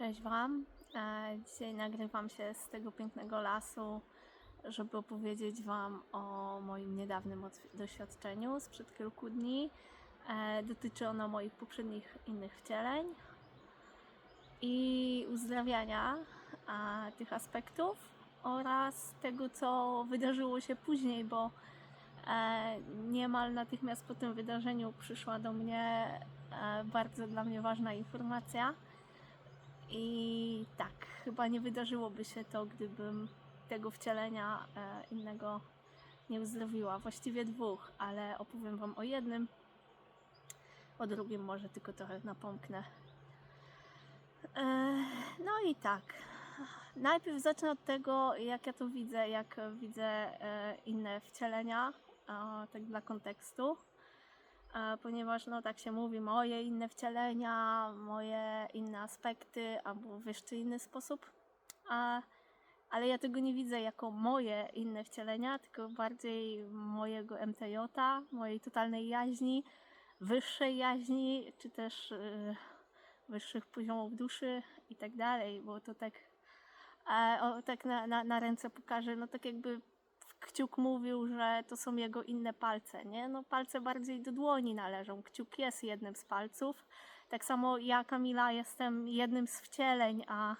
Cześć Wam. E, Dzisiaj nagrywam się z tego pięknego lasu, żeby opowiedzieć Wam o moim niedawnym doświadczeniu sprzed kilku dni. E, Dotyczy ono moich poprzednich innych wcieleń i uzdrawiania e, tych aspektów oraz tego, co wydarzyło się później, bo niemal natychmiast po tym wydarzeniu przyszła do mnie bardzo dla mnie ważna informacja. I tak, chyba nie wydarzyłoby się to, gdybym tego wcielenia e, innego nie uzdrowiła. Właściwie dwóch, ale opowiem Wam o jednym. O drugim może tylko trochę napomknę. E, no i tak. Najpierw zacznę od tego, jak ja to widzę, jak widzę e, inne wcielenia, tak dla kontekstu ponieważ no tak się mówi, moje inne wcielenia, moje inne aspekty, albo w jeszcze inny sposób. A, ale ja tego nie widzę jako moje inne wcielenia, tylko bardziej mojego MTJ, mojej totalnej jaźni, wyższej jaźni, czy też y, wyższych poziomów duszy i tak dalej, bo to tak, e, o, tak na, na, na ręce pokażę, no tak jakby Kciuk mówił, że to są jego inne palce, nie? No palce bardziej do dłoni należą. Kciuk jest jednym z palców. Tak samo ja, Kamila, jestem jednym z wcieleń, a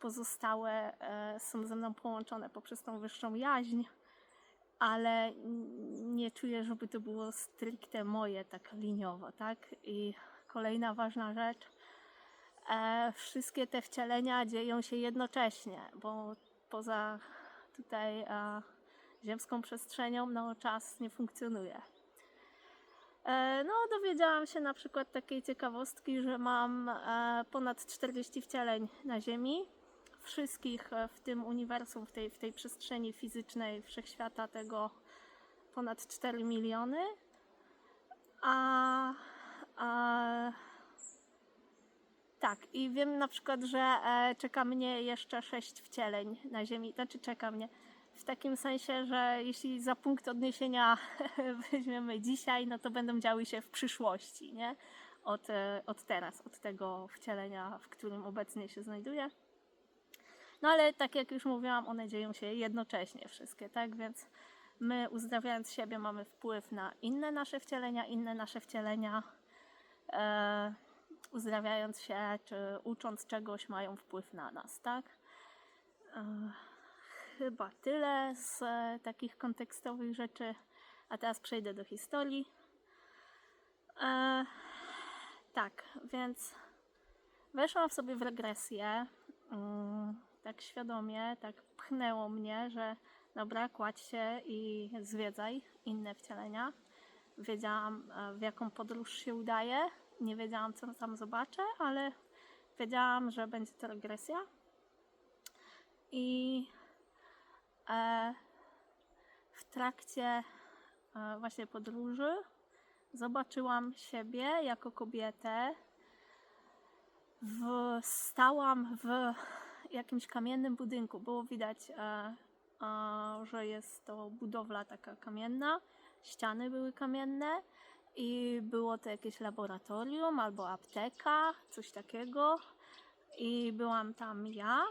pozostałe e, są ze mną połączone poprzez tą wyższą jaźń, ale nie czuję, żeby to było stricte moje, tak liniowo, tak? I kolejna ważna rzecz. E, wszystkie te wcielenia dzieją się jednocześnie, bo poza tutaj ziemską przestrzenią, no czas nie funkcjonuje. E, no, dowiedziałam się na przykład takiej ciekawostki, że mam e, ponad 40 wcieleń na Ziemi. Wszystkich e, w tym uniwersum, w tej, w tej przestrzeni fizycznej wszechświata tego ponad 4 miliony. A, a tak, i wiem na przykład, że czeka mnie jeszcze 6 wcieleń na Ziemi. Znaczy, czeka mnie w takim sensie, że jeśli za punkt odniesienia weźmiemy dzisiaj, no to będą działy się w przyszłości, nie? Od, e, od teraz, od tego wcielenia, w którym obecnie się znajduję. No ale tak jak już mówiłam, one dzieją się jednocześnie wszystkie, tak? Więc my uzdrawiając siebie mamy wpływ na inne nasze wcielenia, inne nasze wcielenia e, uzdrawiając się czy ucząc czegoś mają wpływ na nas, tak? E, chyba tyle z e, takich kontekstowych rzeczy. A teraz przejdę do historii. E, tak, więc weszłam w sobie w regresję. Mm, tak świadomie, tak pchnęło mnie, że dobra, kładź się i zwiedzaj inne wcielenia. Wiedziałam, e, w jaką podróż się udaje. Nie wiedziałam, co tam zobaczę, ale wiedziałam, że będzie to regresja. I w trakcie e, właśnie podróży zobaczyłam siebie jako kobietę. W, stałam w jakimś kamiennym budynku. Było widać, e, e, że jest to budowla taka kamienna. Ściany były kamienne i było to jakieś laboratorium albo apteka, coś takiego. I byłam tam ja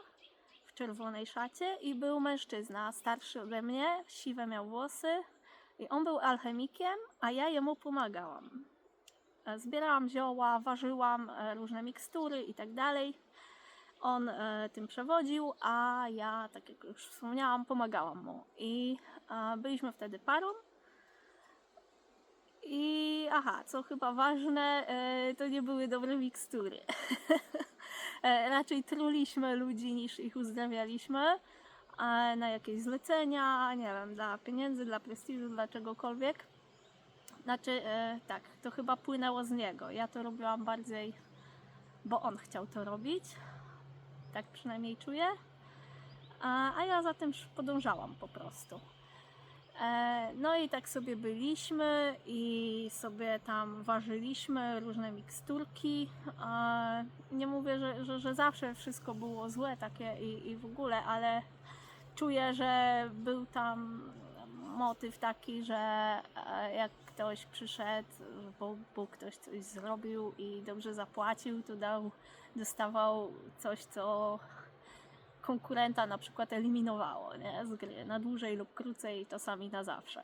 czerwonej szacie i był mężczyzna starszy ode mnie, siwe miał włosy i on był alchemikiem, a ja jemu pomagałam. E, Zbierałam zioła, ważyłam e, różne mikstury i tak dalej. On e, tym przewodził, a ja, tak jak już wspomniałam, pomagałam mu. I byliśmy wtedy parą. I aha, co chyba ważne, to nie były dobre mikstury. E, Raczej truliśmy ludzi niż ich uzdrawialiśmy na jakieś zlecenia, nie wiem, dla pieniędzy, dla prestiżu, dla czegokolwiek. Znaczy, e, tak, to chyba płynęło z niego. Ja to robiłam bardziej, bo on chciał to robić. Tak przynajmniej czuję. A, a ja za tym podążałam po prostu. E, No i tak sobie byliśmy i sobie tam ważyliśmy różne miksturki. E, Nie mówię, że, że, że zawsze wszystko było złe takie i, i w ogóle, ale czuję, że był tam motyw taki, że e, jak ktoś przyszedł, bo, bo ktoś coś zrobił i dobrze zapłacił, to dał, dostawał coś, co konkurenta na przykład eliminowało nie? z gry na dłużej lub krócej, czasami na zawsze.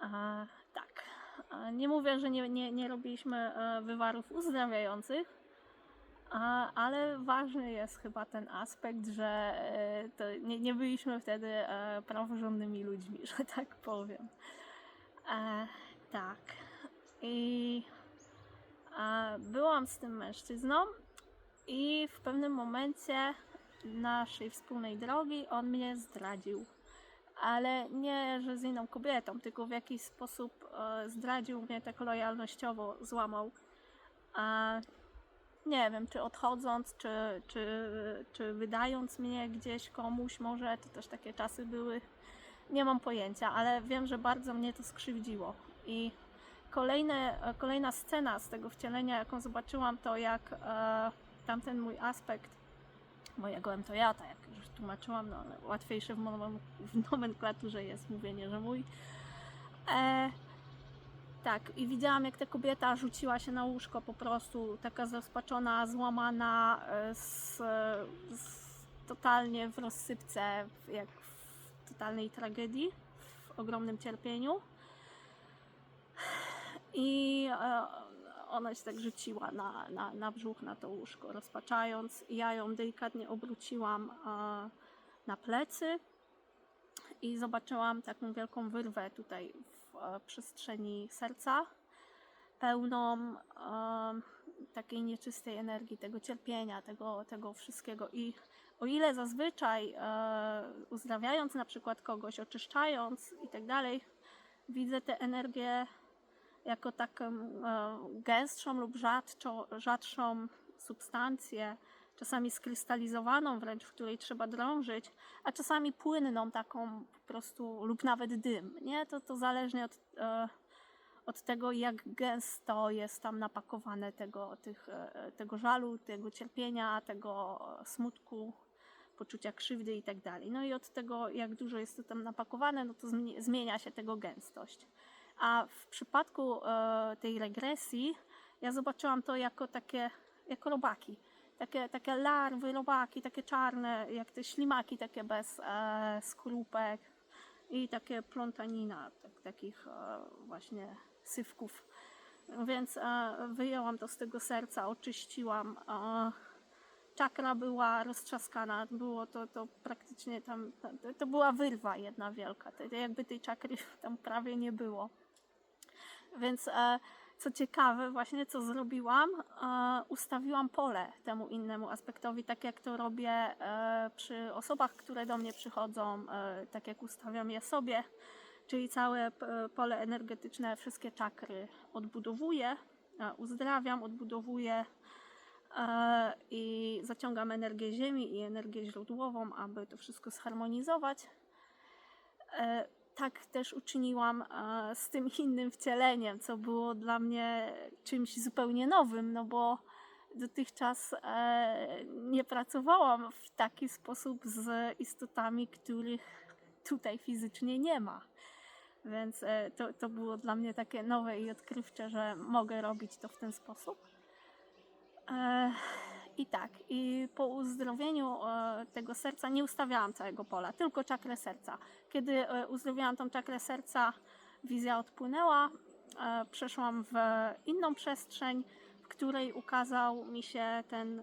A, tak. A nie mówię, że nie, nie, nie robiliśmy e, wywarów uzdrawiających, a, ale ważny jest chyba ten aspekt, że e, to nie, nie byliśmy wtedy e, praworządnymi ludźmi, że tak powiem. Tak. I byłam z tym mężczyzną i w pewnym momencie naszej wspólnej drogi on mnie zdradził. Ale nie, że z inną kobietą, tylko w jakiś sposób e, zdradził mnie tak lojalnościowo, złamał. E, nie wiem, czy odchodząc, czy, czy, czy wydając mnie gdzieś komuś, może to też takie czasy były. Nie mam pojęcia, ale wiem, że bardzo mnie to skrzywdziło. I kolejne, e, kolejna scena z tego wcielenia, jaką zobaczyłam, to jak e, tamten mój aspekt mojego MTJ-a, jak już tłumaczyłam, no ale łatwiejsze w, w nomenklaturze jest mówienie, że mój. E, tak, i widziałam, jak ta kobieta rzuciła się na łóżko po prostu, taka zrozpaczona, złamana, e, z, z, totalnie w rozsypce, jak w totalnej tragedii, w ogromnym cierpieniu. I e, ona się tak rzuciła na, na, na brzuch, na to łóżko, rozpaczając. Ja ją delikatnie obróciłam e, na plecy i zobaczyłam taką wielką wyrwę tutaj w e, przestrzeni serca, pełną e, takiej nieczystej energii, tego cierpienia, tego, tego wszystkiego. I o ile zazwyczaj uzdrawiając na przykład kogoś, oczyszczając i tak dalej, widzę tę energię jako taką e, gęstszą lub rzadczo, rzadszą substancję, czasami skrystalizowaną wręcz, w której trzeba drążyć, a czasami płynną taką po prostu, lub nawet dym, nie? To, to zależnie od, e, od tego, jak gęsto jest tam napakowane tego, tych, e, tego żalu, tego cierpienia, tego smutku, poczucia krzywdy i tak dalej. No i od tego, jak dużo jest to tam napakowane, no to zmie- zmienia się tego gęstość. A w przypadku e, tej regresji ja zobaczyłam to jako takie, jako robaki. Takie, takie larwy, robaki, takie czarne, jak te ślimaki, takie bez e, skorupek i takie plątanina, tak, takich e, właśnie sywków. Więc e, wyjęłam to z tego serca, oczyściłam. Czakra była roztrzaskana, było to, to praktycznie tam, to, to była wyrwa jedna wielka, to jakby tej czakry tam prawie nie było. Więc e, co ciekawe, właśnie co zrobiłam, e, ustawiłam pole temu innemu aspektowi, tak jak to robię e, przy osobach, które do mnie przychodzą, e, tak jak ustawiam je sobie, czyli całe pole energetyczne, wszystkie czakry odbudowuję, e, uzdrawiam, odbudowuję e, i zaciągam energię ziemi i energię źródłową, aby to wszystko zharmonizować. E, tak też uczyniłam e, z tym innym wcieleniem, co było dla mnie czymś zupełnie nowym, no bo dotychczas e, nie pracowałam w taki sposób z istotami, których tutaj fizycznie nie ma. Więc e, to, to było dla mnie takie nowe i odkrywcze, że mogę robić to w ten sposób. I tak, i po uzdrowieniu e, tego serca nie ustawiałam całego pola, tylko czakrę serca. Kiedy e, uzdrowiłam tą czakrę serca, wizja odpłynęła, e, przeszłam w inną przestrzeń, w której ukazał mi się ten,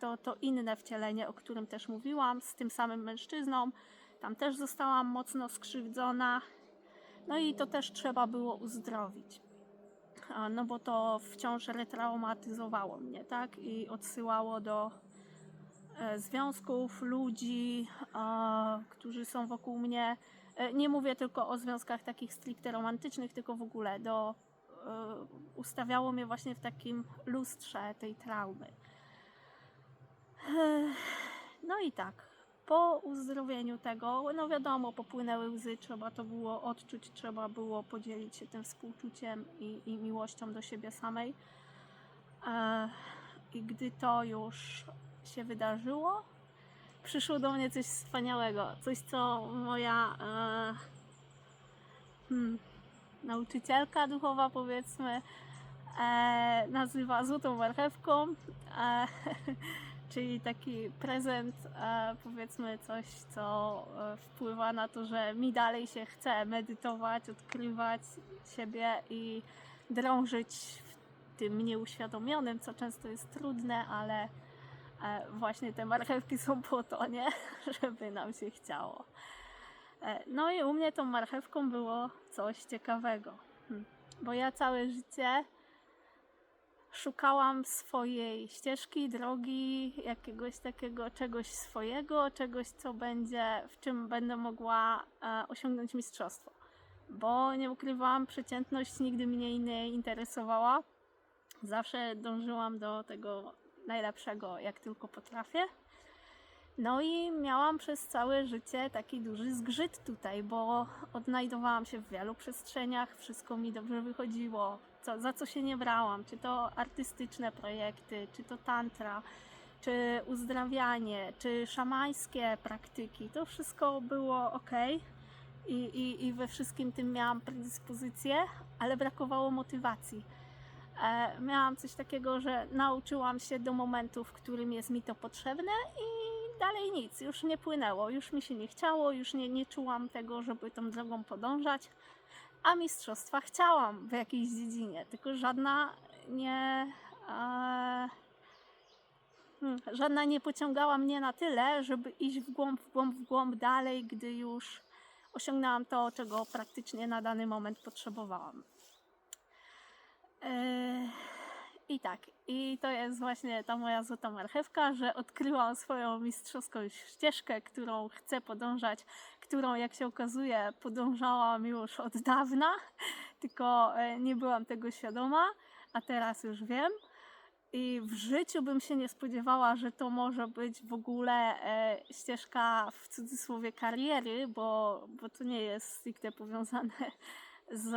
to, to inne wcielenie, o którym też mówiłam, z tym samym mężczyzną. Tam też zostałam mocno skrzywdzona. No i to też trzeba było uzdrowić. No bo to wciąż retraumatyzowało mnie, tak? I odsyłało do e, związków, ludzi, którzy są wokół mnie. E, nie mówię tylko o związkach takich stricte romantycznych, tylko w ogóle do. E, ustawiało mnie właśnie w takim lustrze tej traumy. No i tak. Po uzdrowieniu tego, no wiadomo, popłynęły łzy, trzeba to było odczuć, trzeba było podzielić się tym współczuciem i, i miłością do siebie samej. E, I gdy to już się wydarzyło, przyszło do mnie coś wspaniałego, coś co moja e, hmm, nauczycielka duchowa, powiedzmy, e, nazywa złotą marchewką, czyli taki prezent, e, powiedzmy coś, co e, wpływa na to, że mi dalej się chce medytować, odkrywać siebie i drążyć w tym nieuświadomionym, co często jest trudne, ale e, właśnie te marchewki są po to, nie? Żeby nam się chciało. No i u mnie tą marchewką było coś ciekawego, Hm. bo ja całe życie szukałam swojej ścieżki, drogi, jakiegoś takiego czegoś swojego, czegoś, co będzie, w czym będę mogła e, osiągnąć mistrzostwo. Bo nie ukrywałam, przeciętność nigdy mnie nie interesowała. Zawsze dążyłam do tego najlepszego, jak tylko potrafię. No i miałam przez całe życie taki duży zgrzyt tutaj, bo odnajdowałam się w wielu przestrzeniach, wszystko mi dobrze wychodziło, co, za co się nie brałam, czy to artystyczne projekty, czy to tantra, czy uzdrawianie, czy szamańskie praktyki, to wszystko było ok. I, i, I we wszystkim tym miałam predyspozycję, ale brakowało motywacji. E, miałam coś takiego, że nauczyłam się do momentu, w którym jest mi to potrzebne i dalej nic, już nie płynęło, już mi się nie chciało, już nie, nie czułam tego, żeby tą drogą podążać, a mistrzostwa chciałam w jakiejś dziedzinie, tylko żadna nie. E, hmm, żadna nie pociągała mnie na tyle, żeby iść w głąb, w głąb, w głąb dalej, gdy już osiągnęłam to, czego praktycznie na dany moment potrzebowałam. E, I tak, i to jest właśnie ta moja złota marchewka, że odkryłam swoją mistrzowską ścieżkę, którą chcę podążać, którą jak się okazuje podążałam już od dawna, tylko e, nie byłam tego świadoma, a teraz już wiem. I w życiu bym się nie spodziewała, że to może być w ogóle e, ścieżka w cudzysłowie kariery, bo, bo to nie jest stricte powiązane z,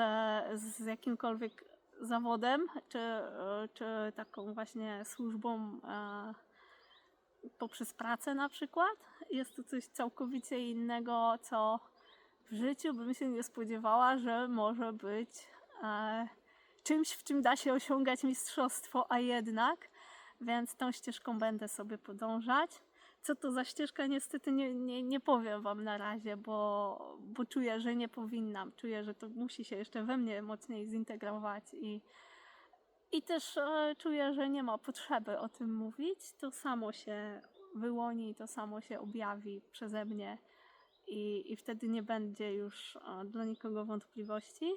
z jakimkolwiek zawodem, czy, czy taką właśnie służbą e, poprzez pracę na przykład. Jest to coś całkowicie innego, co w życiu bym się nie spodziewała, że może być e, czymś, w czym da się osiągać mistrzostwo, a jednak, więc tą ścieżką będę sobie podążać. Co to za ścieżka, niestety nie, nie, nie powiem Wam na razie, bo, bo czuję, że nie powinnam. Czuję, że to musi się jeszcze we mnie mocniej zintegrować i, i też e, czuję, że nie ma potrzeby o tym mówić. To samo się wyłoni, to samo się objawi przeze mnie i, i wtedy nie będzie już e, dla nikogo wątpliwości.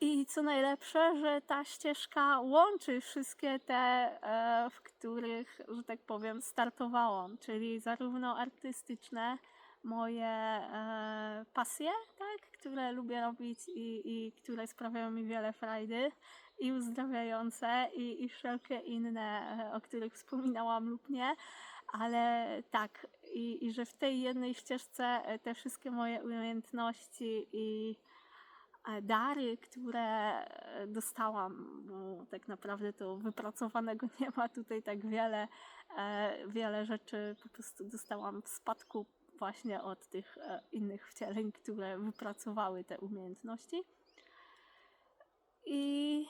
I co najlepsze, że ta ścieżka łączy wszystkie te, e, w których, że tak powiem, startowałam, czyli zarówno artystyczne, moje e, pasje, tak, które lubię robić i, i które sprawiają mi wiele frajdy, i uzdrawiające, i, i wszelkie inne, e, o których wspominałam lub nie, ale tak, i, i że w tej jednej ścieżce te wszystkie moje umiejętności i dary, które e, dostałam, bo tak naprawdę to wypracowanego nie ma tutaj tak wiele, e, wiele rzeczy po prostu dostałam w spadku właśnie od tych e, innych wcieleń, które wypracowały te umiejętności. I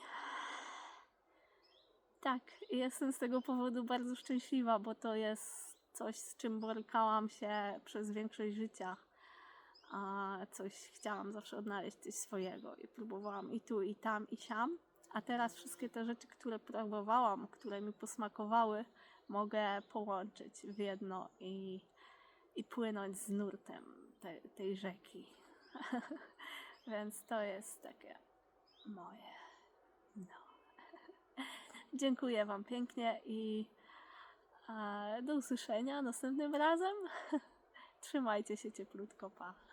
tak, jestem z tego powodu bardzo szczęśliwa, bo to jest coś, z czym borykałam się przez większość życia. A coś chciałam zawsze odnaleźć coś swojego i próbowałam i tu, i tam, i siam. A teraz wszystkie te rzeczy, które próbowałam, które mi posmakowały, mogę połączyć w jedno i, i płynąć z nurtem te, tej rzeki. Więc to jest takie moje. No. Dziękuję Wam pięknie i e, do usłyszenia następnym razem. Trzymajcie się cieplutko, pa.